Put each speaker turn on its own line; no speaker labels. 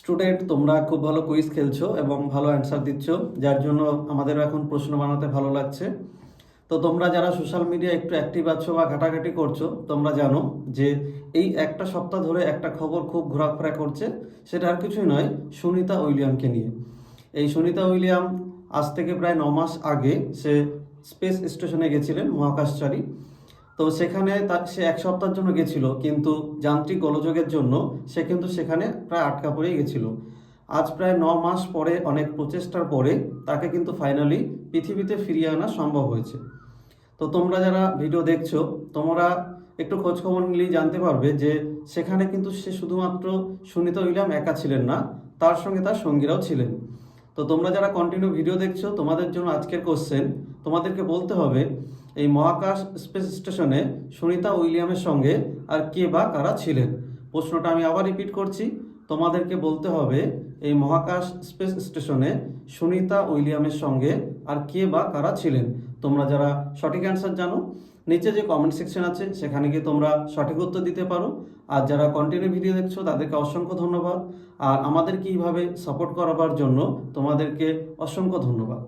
Student, তোমরা খুব ভালো কুইজ খেলছো এবং ভালো অ্যান্সার দিচ্ছ, যার জন্য আমাদেরও এখন প্রশ্ন বানাতে ভালো লাগছে। তো তোমরা যারা সোশ্যাল মিডিয়া একটু অ্যাক্টিভ আছো বা ঘাটাঘাটি করছ, তোমরা জানো যে এই একটা সপ্তাহ ধরে একটা খবর খুব ঘোরাফেরা করছে, সেটা আর কিছুই নয়, সুনিতা উইলিয়ামকে নিয়ে। এই সুনিতা উইলিয়াম আজ থেকে প্রায় ন মাস আগে সে স্পেস স্টেশনে গেছিলেন, মহাকাশচারী। তো সেখানে তার সে এক সপ্তাহের জন্য গেছিল, কিন্তু যান্ত্রিক গোলযোগের জন্য সে কিন্তু সেখানে প্রায় আটকা পড়েই গেছিল। আজ প্রায় ন মাস পরে, অনেক প্রচেষ্টার পরে তাকে কিন্তু ফাইনালি পৃথিবীতে ফিরিয়ে আনা সম্ভব হয়েছে। তো তোমরা যারা ভিডিও দেখছ, তোমরা একটু খোঁজখবর নিলেই জানতে পারবে যে সেখানে কিন্তু সে শুধুমাত্র সুনীত উইলিয়াম একা ছিলেন না, তার সঙ্গে তার সঙ্গীরাও ছিলেন। তো তোমরা যারা কন্টিনিউ ভিডিও দেখছ, তোমাদের জন্য আজকের কোশ্চেন তোমাদেরকে বলতে হবে, এই মহাকাশ স্পেস স্টেশনে সুনিতা উইলিয়ামের সঙ্গে আর কে বা কারা ছিলেন? প্রশ্নটা আমি আবার রিপিট করছি। তোমাদেরকে বলতে হবে, এই মহাকাশ স্পেস স্টেশনে সুনিতা উইলিয়ামের সঙ্গে আর কে বা কারা ছিলেন? তোমরা যারা সঠিক অ্যান্সার জানো, নিচে যে কমেন্ট সেকশন আছে, সেখানে গিয়ে তোমরা সঠিক উত্তর দিতে পারো। আর যারা কন্টিনিউ ভিডিও দেখছ, তাদেরকে অসংখ্য ধন্যবাদ। আর আমাদেরকে কীভাবে সাপোর্ট করাবার জন্য তোমাদেরকে অসংখ্য ধন্যবাদ।